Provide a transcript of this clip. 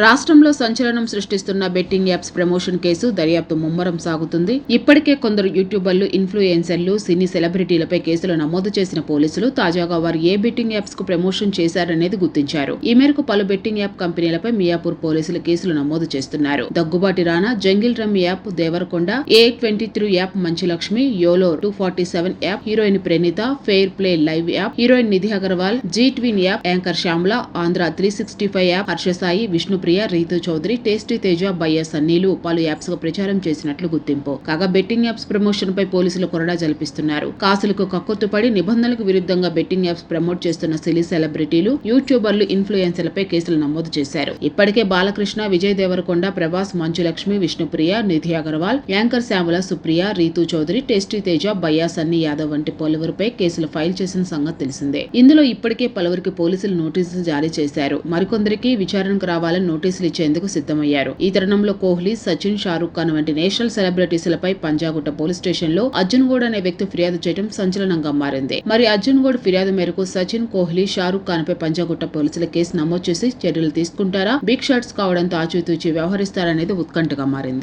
రాష్ట్రంలో సంచలనం సృష్టిస్తున్న బెట్టింగ్ యాప్స్ ప్రమోషన్ కేసు దర్యాప్తు ముమ్మరం సాగుతుంది. ఇప్పటికే కొందరు యూట్యూబర్లు ఇన్ఫ్లుయెన్సర్లు సినీ సెలబ్రిటీలపై కేసులు నమోదు చేసిన పోలీసులు తాజాగా వారు ఏ బెట్టింగ్ యాప్స్కు ప్రమోషన్ చేశారనేది గుర్తించారు. ఈ మేరకు పలు బెట్టింగ్ యాప్ కంపెనీలపై మియాపూర్ పోలీసులు కేసులు నమోదు చేస్తున్నారు. Daggubati Rana jungle rummy app Devarakonda A twenty three app Manchu Lakshmi yolo two forty seven app heroine Pranitha fair play live app heroine Nidhi Agarwal G twin app anchor Shyamala Andhra three sixty five app Harsha Sai Priya Ritu Chowdary tasty Teja Bayya సన్నీలు పలు యాప్స్గా ప్రచారం చేసినట్లు గుర్తింపు. కాగా బెట్టింగ్ యాప్స్ ప్రమోషన్ పై పోలీసులు కొరడా జల్పిస్తున్నారు. కాసులకు కక్కొత్తుపడి నిబంధనలకు విరుద్ధంగా బెట్టింగ్ యాప్స్ ప్రమోట్ చేస్తున్న సిలీ సెలబ్రిటీలు యూట్యూబర్లు ఇన్ఫ్లుయెన్సర్లపై కేసులు నమోదు చేశారు. ఇప్పటికే బాలకృష్ణ విజయ్ దేవరకొండ ప్రభాస్ మంచులక్ష్మి విష్ణుప్రియ నిధి అగర్వాల్ యాంకర్ శ్యామల సుప్రియ రీతు చౌదరి టేస్టీ తేజ బయ్యా సన్నీ యాదవ్ వంటి పలువురిపై కేసులు ఫైల్ చేసిన సంగతి తెలిసిందే. ఇందులో ఇప్పటికే పలువురికి పోలీసులు నోటీసులు జారీ చేశారు. మరికొందరికి విచారణకు రావాలని నోటీసులు ఇచ్చేందుకు సిద్ధమయ్యారు. ఈ తరుణంలో కోహ్లీ సచిన్ షారూఖ్ ఖాన్ వంటి నేషనల్ సెలబ్రిటీస్లపై పంజాగుట్ట పోలీస్ స్టేషన్లో అర్జున్ గోడ్ అనే వ్యక్తి ఫిర్యాదు చేయడం సంచలనంగా మారింది. మరి అర్జున్ గోడ్ ఫిర్యాదు మేరకు సచిన్ కోహ్లీ షారూఖ్ ఖాన్ పై పంజాగుట్ట పోలీసులు కేసు నమోదు చేసి చర్యలు తీసుకుంటారా? బిగ్ షాట్స్ కావడంతో ఆచితూచి వ్యవహరిస్తారనేది ఉత్కంఠగా మారింది.